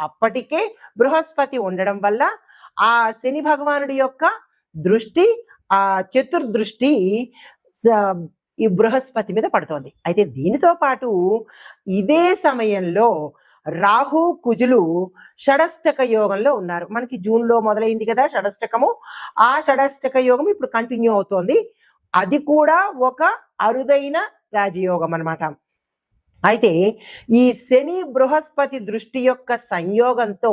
అప్పటికే బృహస్పతి ఉండడం వల్ల ఆ శని భగవానుడి యొక్క దృష్టి ఆ చతుర్దృష్టి స- ఈ బృహస్పతి మీద పడుతోంది. అయితే దీనితో పాటు ఇదే సమయంలో రాహు కుజులు షడష్టక యోగంలో ఉన్నారు. మనకి జూన్లో మొదలైంది కదా షడష్టకము. ఆ షడష్టక యోగం ఇప్పుడు కంటిన్యూ అవుతోంది. అది కూడా ఒక అరుదైన రాజయోగం అన్నమాట అయితే ఈ శని బృహస్పతి దృష్టి యొక్క సంయోగంతో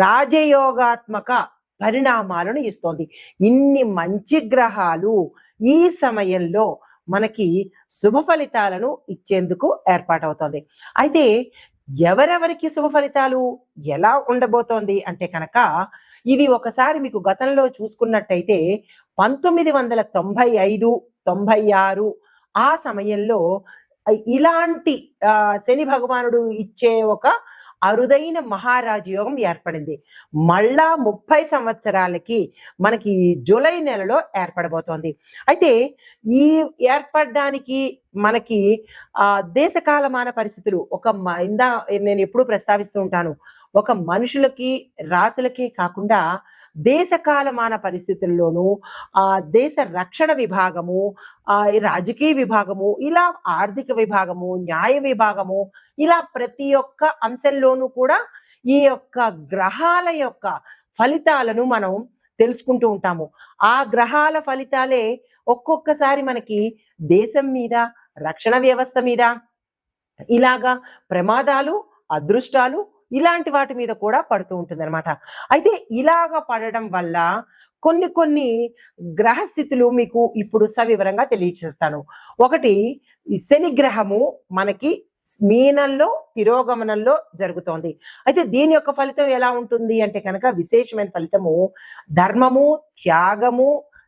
రాజయోగాత్మక పరిణామాలను ఇస్తోంది. ఇన్ని మంచి గ్రహాలు ఈ సమయంలో మనకి శుభ ఫలితాలను ఇచ్చేందుకు ఏర్పాటవుతోంది. అయితే ఎవరెవరికి శుభ ఫలితాలు ఎలా ఉండబోతోంది అంటే కనుక ఇది ఒకసారి మీకు గతంలో చూసుకున్నట్టయితే పంతొమ్మిది వందల తొంభై ఐదు తొంభై ఆరు ఆ సమయంలో ఇలాంటి శని భగవానుడు ఇచ్చే ఒక అరుదైన మహారాజయోగం ఏర్పడింది. మళ్ళా ముప్పై సంవత్సరాలకి మనకి జూలై నెలలో ఏర్పడబోతోంది. అయితే ఈ ఏర్పడడానికి మనకి ఆ దేశకాలమాన పరిస్థితులు ఒక మ- ఇందా నేను ఎప్పుడూ ప్రస్తావిస్తూ ఉంటాను. ఒక మనుషులకి రాసులకే కాకుండా దేశకాలమాన పరిస్థితుల్లోనూ ఆ దేశ రక్షణ విభాగము ఆ రాజకీయ విభాగము ఇలా ఆర్థిక విభాగము న్యాయ విభాగము ఇలా ప్రతి ఒక్క అంశంలోనూ కూడా ఈ యొక్క గ్రహాల యొక్క ఫలితాలను మనం తెలుసుకుంటూ ఉంటాము. ఆ గ్రహాల ఫలితాలే ఒక్కొక్కసారి మనకి దేశం మీద రక్షణ వ్యవస్థ మీద ఇలాగా ప్రమాదాలు అదృష్టాలు ఇలాంటి వాటి మీద కూడా పడుతూ ఉంటుంది అనమాట అయితే ఇలాగ పడడం వల్ల కొన్ని కొన్ని గ్రహస్థితులు మీకు ఇప్పుడు సవివరంగా తెలియచేస్తాను. ఒకటి శని గ్రహము మనకి మీనంలో తిరోగమనంలో జరుగుతోంది. అయితే దీని యొక్క ఫలితం ఎలా ఉంటుంది అంటే కనుక విశేషమైన ఫలితము ధర్మము త్యాగము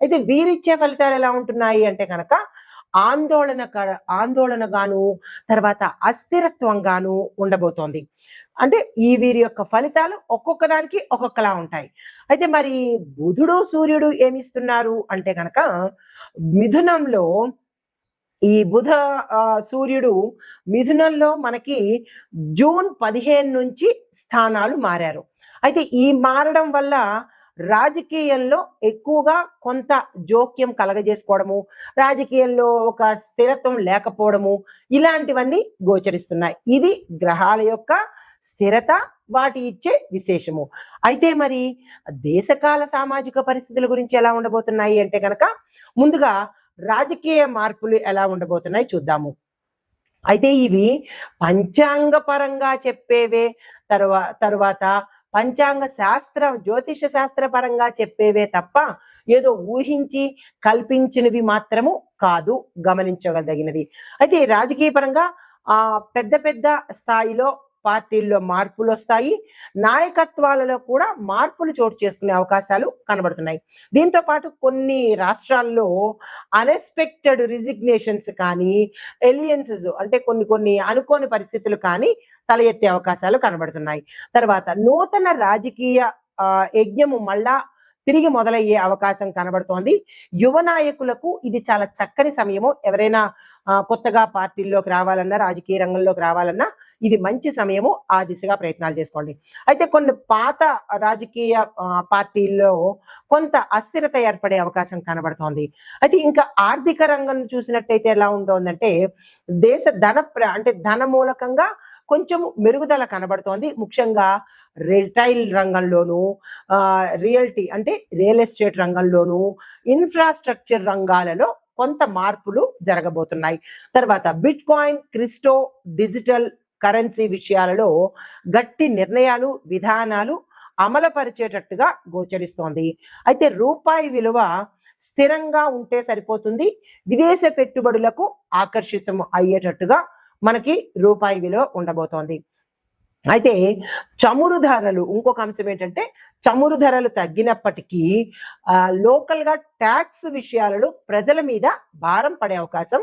అయితే వీరిచ్చే ఫలితాలు ఎలా ఉంటున్నాయి అంటే కనుక ఆందోళన ఆందోళనగాను తర్వాత అస్థిరత్వంగాను ఉండబోతోంది. అంటే ఈ వీరి యొక్క ఫలితాలు ఒక్కొక్క దానికి ఒక్కొక్కలా ఉంటాయి. అయితే మరి బుధుడు సూర్యుడు ఏమిస్తున్నారు అంటే కనుక మిథునంలో ఈ బుధ సూర్యుడు మిథునంలో మనకి జూన్ పదిహేను నుంచి స్థానాలు మారారు. అయితే ఈ మారడం వల్ల రాజకీయంలో ఎక్కువగా కొంత జోక్యం కలగజేసుకోవడము రాజకీయంలో ఒక స్థిరత్వం లేకపోవడము ఇలాంటివన్నీ గోచరిస్తున్నాయి. ఇది గ్రహాల యొక్క స్థిరత వాటి ఇచ్చే విశేషము. అయితే మరి దేశకాల సామాజిక పరిస్థితుల గురించి ఎలా ఉండబోతున్నాయి అంటే కనుక ముందుగా రాజకీయ మార్పులు ఎలా ఉండబోతున్నాయి చూద్దాము. అయితే ఇవి పంచాంగ పరంగా చెప్పేవే తర్వా తర్వాత పంచాంగ శాస్త్ర జ్యోతిష శాస్త్ర పరంగా చెప్పేవే తప్ప ఏదో ఊహించి కల్పించినవి మాత్రము కాదు గమనించగలదగినది అయితే రాజకీయ పరంగా ఆ పెద్ద పెద్ద స్థాయిలో పార్టీల్లో మార్పులు వస్తాయి నాయకత్వాలలో కూడా మార్పులు చోటు చేసుకునే అవకాశాలు కనబడుతున్నాయి. దీంతో పాటు కొన్ని రాష్ట్రాల్లో అన్ఎక్స్పెక్టెడ్ రిజిగ్నేషన్స్ కానీ ఎలియన్సెస్ అంటే కొన్ని కొన్ని అనుకోని పరిస్థితులు కానీ తల ఎత్తే అవకాశాలు కనబడుతున్నాయి. తర్వాత నూతన రాజకీయ యజ్ఞము మళ్ళా తిరిగి మొదలయ్యే అవకాశం కనబడుతోంది. యువ నాయకులకు ఇది చాలా చక్కని సమయము. ఎవరైనా కొత్తగా పార్టీల్లోకి రావాలన్నా రాజకీయ రంగంలోకి రావాలన్నా ఇది మంచి సమయము ఆ దిశగా ప్రయత్నాలు చేసుకోండి. అయితే కొన్ని పాత రాజకీయ పార్టీల్లో కొంత అస్థిరత ఏర్పడే అవకాశం కనబడుతోంది. అయితే ఇంకా ఆర్థిక రంగం చూసినట్టయితే ఎలా ఉంటుందంటే దేశ ధన ప్ర- అంటే ధన మూలకంగా కొంచెం మెరుగుదల కనబడుతోంది. ముఖ్యంగా రిటైల్ రంగంలోను రియల్టీ అంటే రియల్ ఎస్టేట్ రంగంలోను ఇన్ఫ్రాస్ట్రక్చర్ రంగాలలో కొంత మార్పులు జరగబోతున్నాయి. తర్వాత bitcoin crypto digital currency విషయాలలో గట్టి నిర్ణయాలు విధానాలు అమలుపరిచేటట్టుగా గోచరిస్తోంది. అయితే రూపాయి విలువ స్థిరంగా ఉంటే సరిపోతుంది. విదేశ పెట్టుబడులకు ఆకర్షితం అయ్యేటట్టుగా మనకి రూపాయి విలువ ఉండబోతోంది. అయితే చమురు ధరలు ఇంకొక అంశం ఏంటంటే చమురు ధరలు తగ్గినప్పటికీ లోకల్గా ట్యాక్స్ విషయాలలో ప్రజల మీద భారం పడే అవకాశం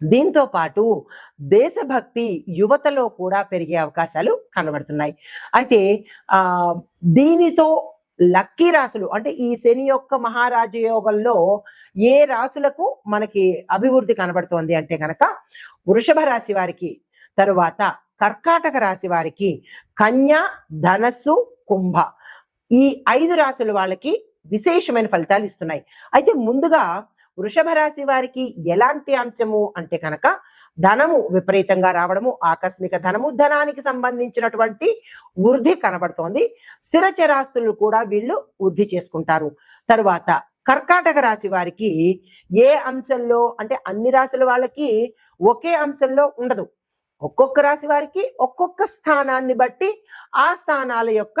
దీంతో పాటు దేశభక్తి యువతలో కూడా పెరిగే అవకాశాలు కనబడుతున్నాయి. అయితే ఆ దీనితో లక్కీ రాసులు అంటే ఈ శని యొక్క మహారాజ యోగంలో ఏ రాసులకు మనకి అభివృద్ధి కనబడుతోంది అంటే కనుక వృషభ రాశి వారికి తరువాత కర్కాటక రాశి వారికి కన్య ధనస్సు కుంభ ఈ ఐదు రాశుల వాళ్ళకి విశేషమైన ఫలితాలు ఇస్తున్నాయి. అయితే ముందుగా వృషభ రాశి వారికి ఎలాంటి అంశము అంటే కనుక ధనము విపరీతంగా రావడము ఆకస్మిక ధనము ధనానికి సంబంధించినటువంటి వృద్ధి కనబడుతోంది. స్థిరచరాస్తులు కూడా వీళ్ళు వృద్ధి చేసుకుంటారు. తరువాత కర్కాటక రాశి వారికి ఏ అంశంలో అంటే అన్ని రాశుల వాళ్ళకి ఒకే అంశంలో ఉండదు. ఒక్కొక్క రాశి వారికి ఒక్కొక్క స్థానాన్ని బట్టి ఆ స్థానాల యొక్క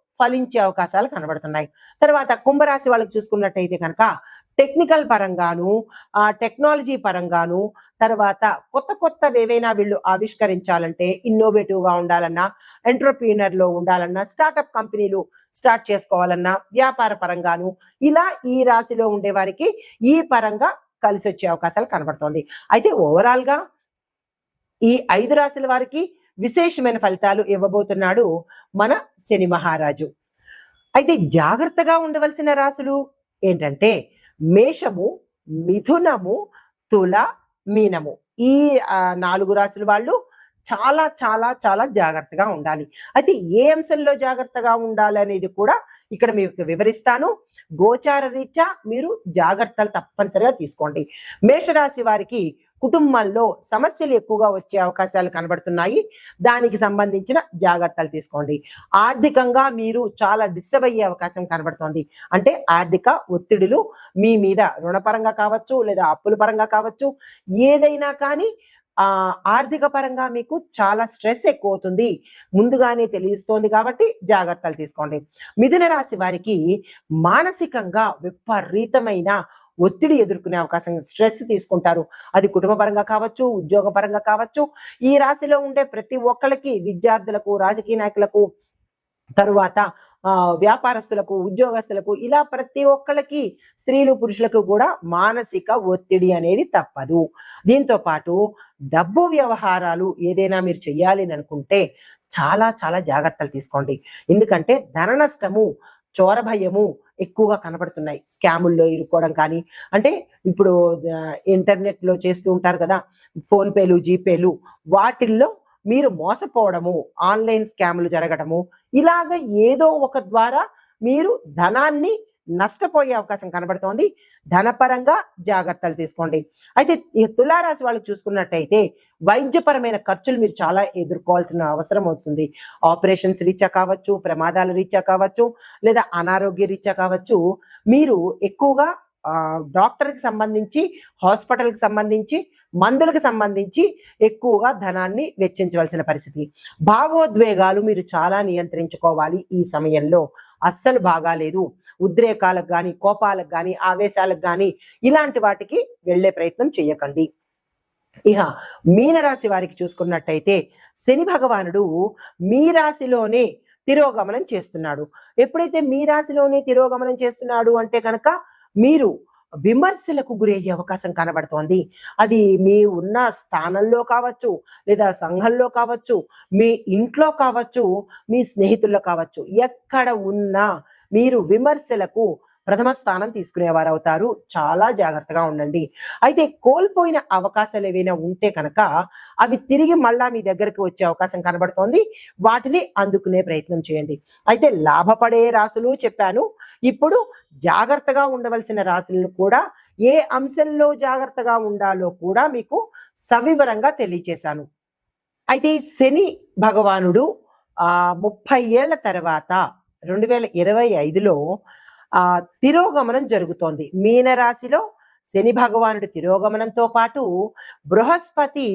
ఫలించే అవకాశాలు కనబడుతున్నాయి. తర్వాత కుంభరాశి వాళ్ళకి చూసుకున్నట్టయితే కనుక టెక్నికల్ పరంగాను ఆ టెక్నాలజీ పరంగాను తర్వాత కొత్త కొత్త ఏవైనా వీళ్ళు ఆవిష్కరించాలంటే ఇన్నోవేటివ్గా ఉండాలన్నా ఎంటర్ప్రీనర్లో ఉండాలన్నా స్టార్టప్ కంపెనీలు స్టార్ట్ చేసుకోవాలన్నా వ్యాపార పరంగాను ఇలా ఈ రాశిలో ఉండే వారికి ఈ పరంగా కలిసి వచ్చే అవకాశాలు కనబడుతోంది. అయితే ఓవరాల్గా ఈ ఐదు రాశుల వారికి విశేషమైన ఫలితాలు ఇవ్వబోతున్నాడు మన శని మహారాజు. అయితే జాగ్రత్తగా ఉండవలసిన రాశులు ఏంటంటే మేషము మిథునము తుల మీనము. ఈ నాలుగు రాశుల వాళ్ళు చాలా చాలా చాలా జాగ్రత్తగా ఉండాలి. అయితే ఏ అంశంలో జాగ్రత్తగా ఉండాలి అనేది కూడా ఇక్కడ మీకు వివరిస్తాను. గోచార రీత్యా మీరు జాగ్రత్తలు తప్పనిసరిగా తీసుకోండి. మేషరాశి వారికి కుటుంబంలో సమస్యలు ఎక్కువగా వచ్చే అవకాశాలు కనబడుతున్నాయి. దానికి సంబంధించిన జాగ్రత్తలు తీసుకోండి. ఆర్థికంగా మీరు చాలా డిస్టర్బ్ అయ్యే అవకాశం కనబడుతోంది. అంటే ఆర్థిక ఒత్తిడులు మీ మీద రుణపరంగా కావచ్చు లేదా అప్పుల పరంగా కావచ్చు ఏదైనా కానీ ఆ ఆర్థిక పరంగా మీకు చాలా స్ట్రెస్ ఎక్కువ అవుతుంది ముందుగానే తెలియస్తోంది కాబట్టి జాగ్రత్తలు తీసుకోండి. మిథున రాశి వారికి మానసికంగా విపరీతమైన ఒత్తిడి ఎదుర్కొనే అవకాశం స్ట్రెస్ తీసుకుంటారు. అది కుటుంబ పరంగా కావచ్చు ఉద్యోగ పరంగా కావచ్చు. ఈ రాశిలో ఉండే ప్రతి ఒక్కరికి విద్యార్థులకు రాజకీయ నాయకులకు తరువాత ఆ, వ్యాపారస్తులకు ఉద్యోగస్తులకు ఇలా ప్రతి ఒక్కళ్ళకి స్త్రీలు పురుషులకు కూడా మానసిక ఒత్తిడి అనేది తప్పదు. దీంతో పాటు డబ్బు వ్యవహారాలు ఏదైనా మీరు చెయ్యాలి అని అనుకుంటే చాలా చాలా జాగ్రత్తలు తీసుకోండి. ఎందుకంటే ధన నష్టము చోర భయము ఎక్కువగా కనబడుతున్నాయి. స్కాముల్లో ఇరుక్కోవడం కానీ అంటే ఇప్పుడు ఇంటర్నెట్లో చేస్తూ ఉంటారు కదా ఫోన్పేలు జీపేలు వాటిల్లో మీరు మోసపోవడము ఆన్లైన్ స్కాములు జరగడము ఇలాగ ఏదో ఒక ద్వారా మీరు ధనాన్ని నష్టపోయే అవకాశం కనబడుతోంది. ధనపరంగా జాగ్రత్తలు తీసుకోండి. అయితే ఈ తులారాశి వాళ్ళు చూసుకున్నట్టయితే వైద్యపరమైన ఖర్చులు మీరు చాలా ఎదుర్కోవాల్సిన అవసరం అవుతుంది. ఆపరేషన్స్ రీత్యా కావచ్చు ప్రమాదాల రీత్యా కావచ్చు లేదా అనారోగ్య రీత్యా కావచ్చు మీరు ఎక్కువగా డాక్టర్కి సంబంధించి హాస్పిటల్కి సంబంధించి మందులకు సంబంధించి ఎక్కువగా ధనాన్ని వెచ్చించవలసిన పరిస్థితి. భావోద్వేగాలు మీరు చాలా నియంత్రించుకోవాలి ఈ సమయంలో. అస్సలు బాగాలేదు. ఉద్రేకాలకు కానీ కోపాలకు కానీ ఆవేశాలకు కానీ ఇలాంటి వాటికి వెళ్ళే ప్రయత్నం చేయకండి ఇహ మీనరాశి వారికి చూసుకున్నట్టయితే శని భగవానుడు మీ రాశిలోనే తిరోగమనం చేస్తున్నాడు. ఎప్పుడైతే మీ రాశిలోనే తిరోగమనం చేస్తున్నాడు అంటే కనుక మీరు విమర్శలకు గురయ్యే అవకాశం కనబడుతోంది. అది మీ ఉన్న స్థానంలో కావచ్చు లేదా సంఘంలో కావచ్చు మీ ఇంట్లో కావచ్చు మీ స్నేహితుల్లో కావచ్చు ఎక్కడ ఉన్నా మీరు విమర్శలకు ప్రథమ స్థానం తీసుకునేవారు అవుతారు చాలా జాగ్రత్తగా ఉండండి. అయితే కోల్పోయిన అవకాశాలు ఏవైనా ఉంటే కనుక అవి తిరిగి మళ్ళా మీ దగ్గరికి వచ్చే అవకాశం కనబడుతోంది. వాటిని అందుకునే ప్రయత్నం చేయండి. అయితే లాభపడే రాసులు చెప్పాను. ఇప్పుడు జాగ్రత్తగా ఉండవలసిన రాశులను కూడా ఏ అంశంలో జాగ్రత్తగా ఉండాలో కూడా మీకు సవివరంగా తెలియచేశాను. అయితే శని భగవానుడు ఆ ముప్పై ఏళ్ళ తర్వాత రెండు వేల ఇరవై ఐదులో ఆ తిరోగమనం జరుగుతోంది. మీనరాశిలో శని భగవానుడి తిరోగమనంతో పాటు బృహస్పతి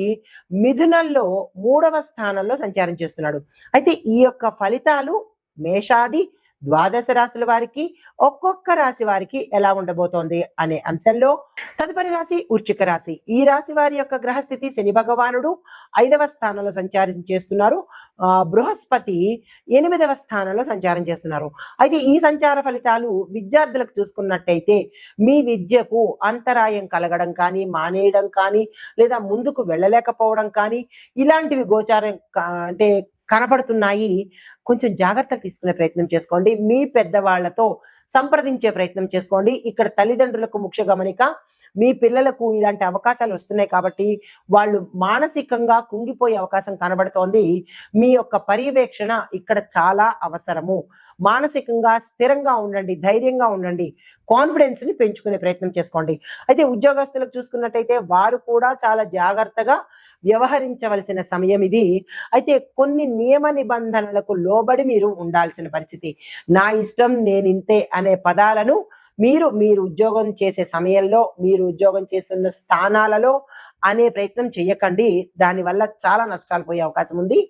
మిథునంలో మూడవ స్థానంలో సంచారం చేస్తున్నాడు. అయితే ఈ యొక్క ఫలితాలు మేషాది ద్వాదశ రాశుల వారికి ఒక్కొక్క రాశి వారికి ఎలా ఉండబోతోంది అనే అంశంలో తదుపరి రాశి ఉర్చిక రాశి. ఈ రాశి వారి యొక్క గ్రహస్థితి శని భగవానుడు ఐదవ స్థానంలో సంచారం చేస్తున్నారు. బృహస్పతి ఎనిమిదవ స్థానంలో సంచారం చేస్తున్నారు. అయితే ఈ సంచార ఫలితాలు విద్యార్థులకు చూసుకున్నట్టయితే మీ విద్యకు అంతరాయం కలగడం కానీ మానేయడం కానీ లేదా ముందుకు వెళ్ళలేకపోవడం కానీ ఇలాంటివి గోచారం కా- అంటే కనపడుతున్నాయి. కొంచెం జాగ్రత్తలు తీసుకునే ప్రయత్నం చేసుకోండి. మీ పెద్దవాళ్ళతో సంప్రదించే ప్రయత్నం చేసుకోండి. ఇక్కడ తల్లిదండ్రులకు ముఖ్య గమనిక మీ పిల్లలకు ఇలాంటి అవకాశాలు వస్తున్నాయి కాబట్టి వాళ్ళు మానసికంగా కుంగిపోయే అవకాశం కనబడుతోంది. మీ యొక్క పర్యవేక్షణ ఇక్కడ చాలా అవసరము. మానసికంగా స్థిరంగా ఉండండి ధైర్యంగా ఉండండి. కాన్ఫిడెన్స్ని పెంచుకునే ప్రయత్నం చేసుకోండి. అయితే ఉద్యోగస్తులకు చూసుకున్నట్టయితే వారు కూడా చాలా జాగ్రత్తగా వ్యవహరించవలసిన సమయం ఇది. అయితే కొన్ని నియమ నిబంధనలకు లోబడి మీరు ఉండాల్సిన పరిస్థితి. నా ఇష్టం నేను ఇంతే అనే పదాలను మీరు మీరు ఉద్యోగం చేసే సమయంలో మీరు ఉద్యోగం చేస్తున్న స్థానాలలో అనే ప్రయత్నం చేయకండి దానివల్ల చాలా నష్టాలు పోయే అవకాశం ఉంది.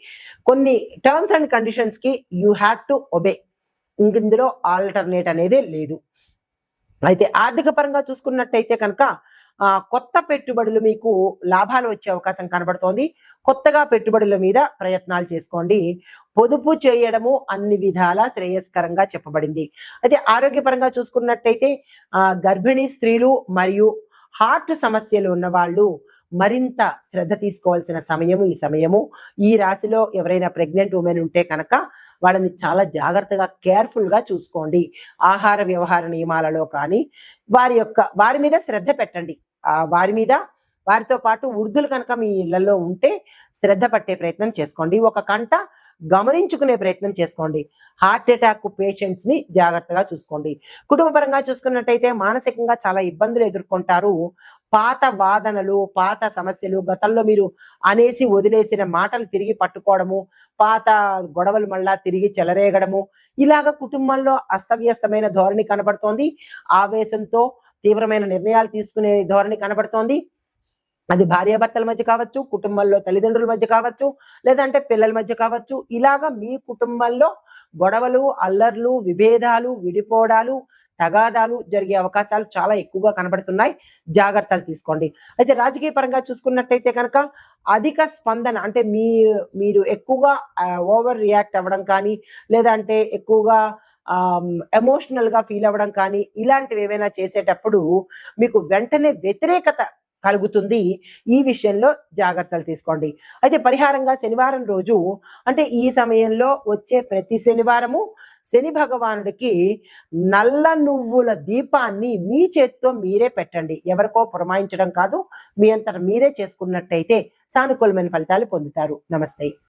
కొన్ని టర్మ్స్ అండ్ కండిషన్స్కి యూ హ్యావ్ టు ఒబే ఇందులో ఆల్టర్నేట్ అనేది లేదు. అయితే ఆర్థిక పరంగా చూసుకున్నట్టయితే కనుక కొత్త పెట్టుబడులు మీకు లాభాలు వచ్చే అవకాశం కనబడుతోంది. కొత్తగా పెట్టుబడుల మీద ప్రయత్నాలు చేసుకోండి. పొదుపు చేయడము అన్ని విధాల శ్రేయస్కరంగా చెప్పబడింది. అయితే ఆరోగ్యపరంగా చూసుకున్నట్టయితే గర్భిణీ స్త్రీలు మరియు హార్ట్ సమస్యలు ఉన్న వాళ్ళు మరింత శ్రద్ధ తీసుకోవాల్సిన సమయము ఈ సమయము. ఈ రాశిలో ఎవరైనా ప్రెగ్నెంట్ ఉమెన్ ఉంటే కనుక వాళ్ళని చాలా జాగ్రత్తగా కేర్ఫుల్గా చూసుకోండి. ఆహార వ్యవహార నియమాలలో కానీ వారి యొక్క వారి మీద శ్రద్ధ పెట్టండి. వారి మీద వారితో పాటు వృద్ధులు కనుక మీ ఇళ్ళలో ఉంటే శ్రద్ధ పట్టే ప్రయత్నం చేసుకోండి. ఒక కంట గమనించుకునే ప్రయత్నం చేసుకోండి. హార్ట్ అటాక్ పేషెంట్స్ని జాగ్రత్తగా చూసుకోండి. కుటుంబపరంగా చూసుకున్నట్టయితే మానసికంగా చాలా ఇబ్బందులు ఎదుర్కొంటారు. పాత వాదనలు పాత సమస్యలు గతంలో మీరు అనేసి వదిలేసిన మాటలు తిరిగి పట్టుకోవడము పాత గొడవలు మళ్ళా తిరిగి చెలరేగడము ఇలాగ కుటుంబంలో అస్తవ్యస్తమైన ధోరణి కనబడుతోంది. ఆవేశంతో తీవ్రమైన నిర్ణయాలు తీసుకునే ధోరణి కనబడుతోంది. అది భార్యాభర్తల మధ్య కావచ్చు కుటుంబంలో తల్లిదండ్రుల మధ్య కావచ్చు లేదంటే పిల్లల మధ్య కావచ్చు. ఇలాగా మీ కుటుంబంలో గొడవలు అల్లర్లు విభేదాలు విడిపోవడాలు తగాదాలు జరిగే అవకాశాలు చాలా ఎక్కువగా కనబడుతున్నాయి. జాగ్రత్తలు తీసుకోండి. అయితే రాజకీయ పరంగా చూసుకున్నట్టయితే కనుక అధిక స్పందన అంటే మీ మీరు ఎక్కువగా ఓవర్ రియాక్ట్ అవ్వడం కానీ లేదంటే ఎక్కువగా ఎమోషనల్గా ఫీల్ అవ్వడం కానీ ఇలాంటివి ఏవైనా చేసేటప్పుడు మీకు వెంటనే వ్యతిరేకత కలుగుతుంది. ఈ విషయంలో జాగ్రత్తలు తీసుకోండి. అయితే పరిహారంగా శనివారం రోజు అంటే ఈ సమయంలో వచ్చే ప్రతి శనివారము శని భగవానుడికి నల్ల నువ్వుల దీపాన్ని మీ చేత్తో మీరే పెట్టండి. ఎవరికో పురమాయించడం కాదు మీ అంతట మీరే చేసుకున్నట్టయితే సానుకూలమైన ఫలితాలు పొందుతారు. నమస్తే.